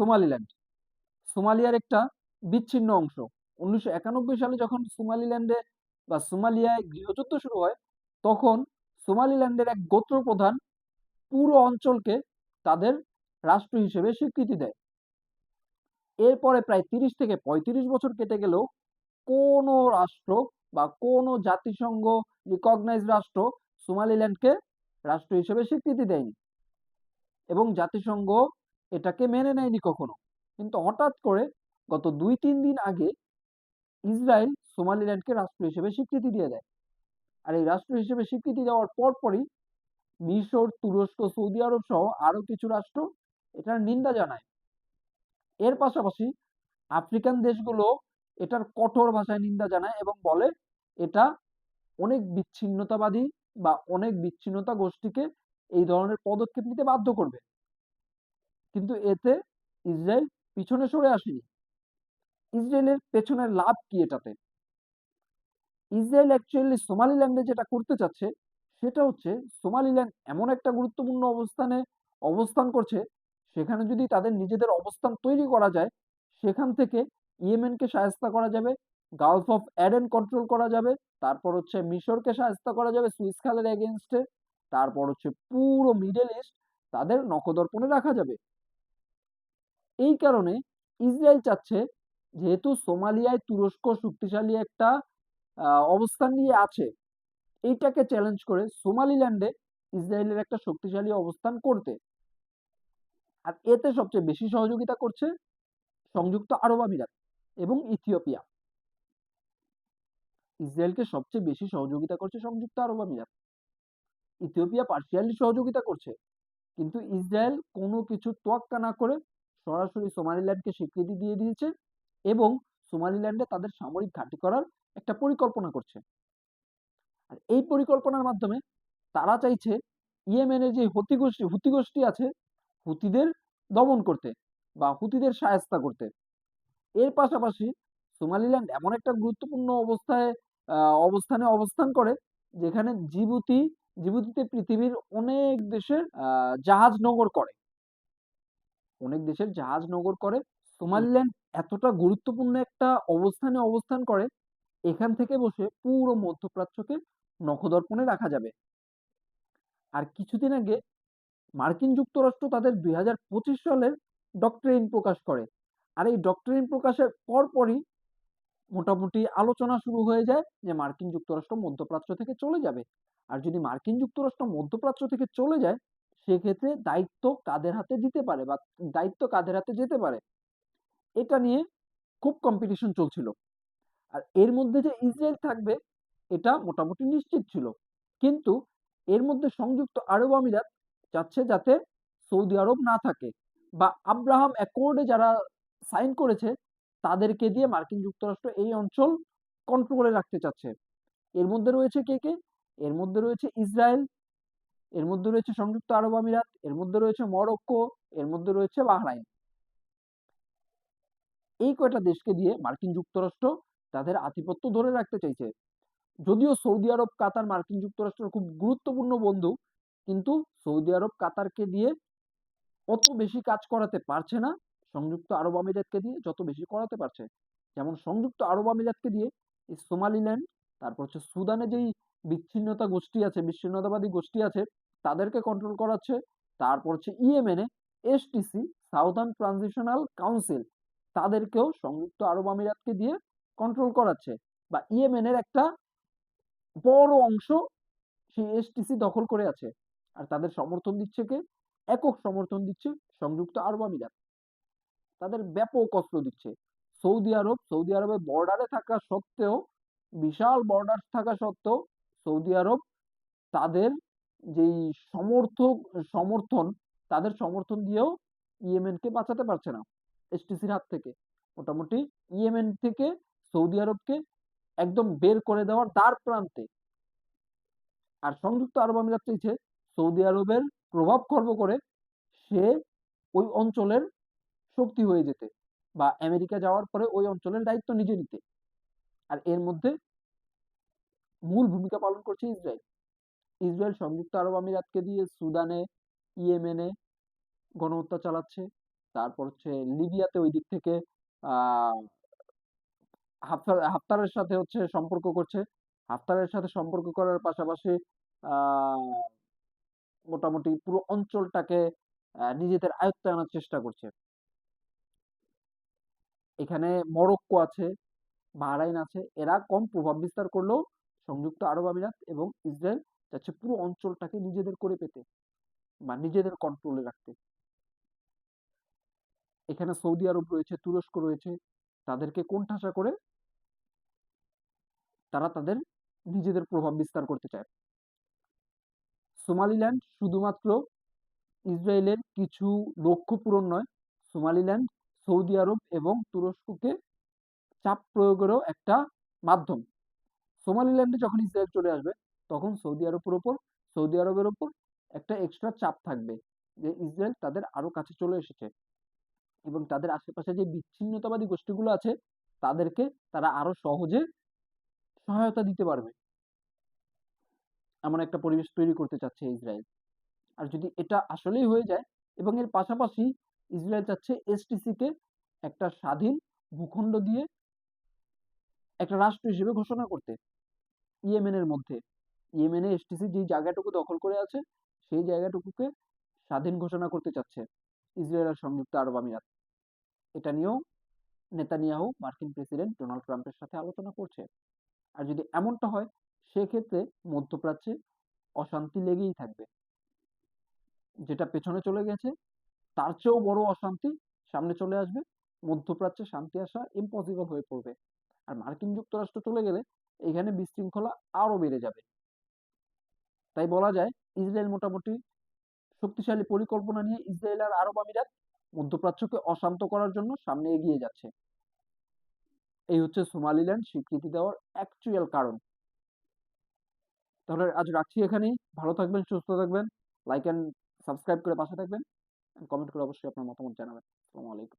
Somaliland. সোমালিয়ার একটা বিচ্ছিন্ন অংশ। উনিশশো একানব্বই সালে যখন সোমালিল্যান্ডে বা সোমালিয়ায় গৃহযুদ্ধ শুরু হয়, তখন সোমালিল্যান্ডের এক গোত্র প্রধান পুরো অঞ্চলকে তাদের রাষ্ট্র হিসেবে স্বীকৃতি দেয়। এরপরে প্রায় তিরিশ থেকে পঁয়ত্রিশ বছর কেটে গেলেও কোনো রাষ্ট্র বা কোনো জাতিসংঘ রিকগনাইজ রাষ্ট্র সোমালিল্যান্ডকে রাষ্ট্র হিসেবে স্বীকৃতি দেয়নি। এবং জাতিসংঘ এটাকে মেনে নেয়নি কখনো। কিন্তু হঠাৎ করে গত দুই, তিন দিন আগে ইসরায়েল সোমালিল্যান্ডকে রাষ্ট্র হিসেবে স্বীকৃতি দিয়ে দেয়। আর এই রাষ্ট্র হিসেবে স্বীকৃতি দেওয়ার পরপরই মিশর, তুরস্ক, সৌদি আরব সহ আরও কিছু রাষ্ট্র এটার নিন্দা জানায়। এর পাশাপাশি আফ্রিকান দেশগুলো এটার কঠোর ভাষায় নিন্দা জানায় এবং বলে এটা অনেক বিচ্ছিন্নতাবাদী বা অনেক বিচ্ছিন্নতা গোষ্ঠীকে এই ধরনের পদক্ষেপ নিতে বাধ্য করবে। কিন্তু এতে ইসরায়েল পিছনে সরে আসেনি। ইসরায়েলের পেছনের লাভ কি এটাতে? ইসরায়েল অ্যাকচুয়ালি সোমালিল্যান্ডে যেটা করতে চাচ্ছে, সেটা হচ্ছে সোমালিল্যান্ড এমন একটা গুরুত্বপূর্ণ অবস্থানে অবস্থান করছে, সেখানে যদি তাদের নিজেদের অবস্থান তৈরি করা যায়, সেখান থেকে ইয়েমেনকে সাহায্য করা যাবে গালফ অফ অ্যাডেন কন্ট্রোল করা যাবে, তারপর হচ্ছে মিশরকে সাহায্য করা যাবে সুইস খালের এগেনস্টে তারপর হচ্ছে পুরো মিডল ইস্ট তাদের নখদর্পণে রাখা যাবে। এই কারণে ইসরায়েল চাচ্ছে যেহেতু সোমালিয়ায় তুরস্ক শক্তিশালী একটা অবস্থান নিয়ে আছে, এইটাকে চ্যালেঞ্জ করে সোমালিল্যান্ডে ইসরায়েলের একটা শক্তিশালী অবস্থান করতে। আর এতে সবচেয়ে বেশি সহযোগিতা করছে সংযুক্ত আরব আমিরাত এবং ইথিওপিয়া। ইসরায়েলকে সবচেয়ে বেশি সহযোগিতা করছে সংযুক্ত আরব আমিরাত। ইথিওপিয়া পার্সিয়ালি সহযোগিতা করছে, কিন্তু ইসরায়েল কোনো কিছু তোয়াক্কা না করে সরাসরি সোমালিল্যান্ডকে স্বীকৃতি দিয়ে দিয়েছে এবং সোমালিল্যান্ডে তাদের সামরিক ঘাঁটি করার একটা পরিকল্পনা করছে। আর এই পরিকল্পনার মাধ্যমে তারা চাইছে ইয়েমেনের যে হুতি গোষ্ঠী হুতি গোষ্ঠী আছে, হুতিদের দমন করতে বা হুতিদের সায়স্তা করতে। এর পাশাপাশি সোমালিল্যান্ড এমন একটা গুরুত্বপূর্ণ অবস্থায় অবস্থানে অবস্থান করে যেখানে জিবুতি, জিবুতিতে পৃথিবীর অনেক দেশের জাহাজ নগর করে। অনেক দেশের জাহাজ নগর করে সোমালিল্যান্ড এতটা গুরুত্বপূর্ণ একটা অবস্থানে অবস্থান করে এখান থেকে বসে পুরো মধ্যপ্রাচ্যকে নখদর্পণে রাখা যাবে। আর কিছুদিন আগে মার্কিন যুক্তরাষ্ট্র তাদের দুই হাজার পঁচিশ সালের ডক্টরিন প্রকাশ করে। আর এই ডক্টরিন প্রকাশের পরপরই মোটামুটি আলোচনা শুরু হয়ে যায় যে মার্কিন যুক্তরাষ্ট্র মধ্যপ্রাচ্য থেকে চলে যাবে। আর যদি মার্কিন যুক্তরাষ্ট্র মধ্যপ্রাচ্য থেকে চলে যায় সেক্ষেত্রে দায়িত্ব কাদের হাতে দিতে পারে বা দায়িত্ব কাদের হাতে যেতে পারে? এটা নিয়ে খুব কম্পিটিশন চলছিল। আর এর মধ্যে যে ইসরায়েল থাকবে, এটা মোটামুটি নিশ্চিত ছিল। কিন্তু এর মধ্যে সংযুক্ত আরব আমিরাত চাচ্ছে যাতে সৌদি আরব না থাকে বা আব্রাহাম অ্যাকর্ডে যারা সাইন করেছে, তাদেরকে দিয়ে মার্কিন যুক্তরাষ্ট্র এই অঞ্চল কন্ট্রোলে রাখতে চাচ্ছে। এর মধ্যে রয়েছে কে কে? এর মধ্যে রয়েছে ইসরায়েল এর মধ্যে রয়েছে সংযুক্ত আরব আমিরাত, এর মধ্যে রয়েছে মরক্কো, এর মধ্যে রয়েছে বাহরাইন। এই কয়টা দেশকে দিয়ে মার্কিন যুক্তরাষ্ট্র তাদের আধিপত্য ধরে রাখতে চাইছে। যদিও সৌদি আরব কাতার মার্কিন যুক্তরাষ্ট্রের খুব গুরুত্বপূর্ণ বন্ধু, কিন্তু সৌদি আরব কাতারকে দিয়ে অত বেশি কাজ করাতে পারছে না, সংযুক্ত আরব আমিরাতকে দিয়ে যত বেশি করাতে পারছে। যেমন সংযুক্ত আরব আমিরাতকে দিয়ে সোমালিল্যান্ড, তারপর হচ্ছে সুদানে যেই বিচ্ছিন্নতা গোষ্ঠী আছে, বিচ্ছিন্নতাবাদী গোষ্ঠী আছে, তাদেরকে কন্ট্রোল করাচ্ছে। তারপর হচ্ছে ইএমএনএ এসটিসি সাউদার্ন ট্রানজিশনাল কাউন্সিল তাদেরকেও সংযুক্ত আরব আমিরাতকে দিয়ে কন্ট্রোল করাচ্ছে। বা ইয়েমেন এর একটা বড় অংশ সেই এসটিসি দখল করে আছে। আর তাদের সমর্থন দিচ্ছে কে? একক সমর্থন দিচ্ছে সংযুক্ত আরব আমিরাত। তাদের ব্যাপক অস্ত্র দিচ্ছে। সৌদি আরব, সৌদি আরবের বর্ডারে থাকা সত্ত্বেও, বিশাল বর্ডার থাকা সত্ত্বেও সৌদি আরব তাদের যেই সমর্থক, সমর্থন, তাদের সমর্থন দিয়েও ইয়েমেনকে বাঁচাতে পারছে না এসটিসির হাত থেকে। মোটামুটি ইয়েমেন থেকে সৌদি আরবকে একদম বের করে দেওয়ার দ্বার প্রান্তে। আর সংযুক্ত আরব আমিরাত চাইছে সৌদি আরবের প্রভাব খর্ব করে সে ওই অঞ্চলের শক্তি হয়ে যেতে বা আমেরিকা যাওয়ার পরে ওই অঞ্চলের দায়িত্ব নিজে নিতে। আর এর মধ্যে মূল ভূমিকা পালন করছে ইসরায়েল। ইসরায়েল সংযুক্ত আরব আমিরাতকে দিয়ে সুদানে, ইয়েমেনে গণহত্যা চালাচ্ছে। তারপর হচ্ছে লিবিয়াতে ওই দিক থেকে হাফতারের সাথে হচ্ছে সম্পর্ক করছে। হাফতারের সাথে সম্পর্ক করার পাশাপাশি মোটামুটি পুরো অঞ্চলটাকে নিজেদের আয়ত্তে আনার চেষ্টা করছে। এখানে মরক্কো আছে, বাহরাইন আছে, এরা কম প্রভাব বিস্তার করলেও সংযুক্ত আরব আমিরাত এবং ইসরায়েল চাচ্ছে পুরো অঞ্চলটাকে নিজেদের করে পেতে বা নিজেদের কন্ট্রোলে রাখতে। এখানে সৌদি আরব রয়েছে, তুরস্ক রয়েছে, তাদেরকে কোণঠাসা করে তারা তাদের নিজেদের প্রভাব বিস্তার করতে চায়। সোমালিল্যান্ড শুধুমাত্র ইসরায়েলের কিছু লক্ষ্য পূরণ নয়, সোমালিল্যান্ড, সৌদি আরব এবং তুরস্ককে চাপ প্রয়োগেরও একটা মাধ্যম। সোমালিল্যান্ডে যখন ইসরায়েল চলে আসবে, তখন সৌদি আরবের ওপর, সৌদি আরবের ওপর একটা এক্সট্রা চাপ থাকবে যে ইসরায়েল তাদের আরও কাছে চলে এসেছে। এবং তাদের আশেপাশে যে বিচ্ছিন্নতাবাদী গোষ্ঠীগুলো আছে, তাদেরকে তারা আরও সহজে সহায়তা দিতে পারবে। এমন একটা পরিবেশ তৈরি করতে চাচ্ছে ইসরায়েল। আর যদি এটা আসলেই হয়ে যায়, এবং এর পাশাপাশি ইসরায়েল চাচ্ছে এসটিসি কে একটা স্বাধীন ভূখণ্ড দিয়ে একটা রাষ্ট্র হিসেবে ঘোষণা করতে। ইয়েমেনের মধ্যে। ইয়েমেনে এসটিসি যেই জায়গাটুকু দখল করে আছে, সেই জায়গাটুকুকে স্বাধীন ঘোষণা করতে চাচ্ছে ইসরায়েল আর সংযুক্ত আরব আমিরাত। এটা নিয়েও নেতানিয়াহু মার্কিন প্রেসিডেন্ট ডোনাল্ড ট্রাম্পের সাথে আলোচনা করছে। আর যদি এমনটা হয়, সেক্ষেত্রে মধ্যপ্রাচ্যে অশান্তি লেগেই থাকবে। যেটা পেছনে চলে গেছে, তার চেয়েও বড় অশান্তি সামনে চলে আসবে। মধ্যপ্রাচ্যে শান্তি আসা ইম্পসিবল হয়ে পড়বে। আর মার্কিন যুক্তরাষ্ট্র চলে গেলে এখানে বিশৃঙ্খলা আরও বেড়ে যাবে। তাই বলা যায়, ইসরায়েল মোটামুটি শক্তিশালী পরিকল্পনা নিয়ে ইসরায়েল আর আরব আমিরাত মধ্যপ্রাচ্যকে অশান্ত করার জন্য সামনে এগিয়ে যাচ্ছে। এই হচ্ছে সোমালিল্যান্ড স্বীকৃতি দেওয়ার অ্যাকচুয়াল কারণ। তাহলে আজ রাখছি এখানেই। ভালো থাকবেন, সুস্থ থাকবেন। লাইক অ্যান্ড সাবস্ক্রাইব করে পাশে থাকবেন। কমেন্ট করে অবশ্যই আপনার মতামত জানাবেন। আসসালামু আলাইকুম।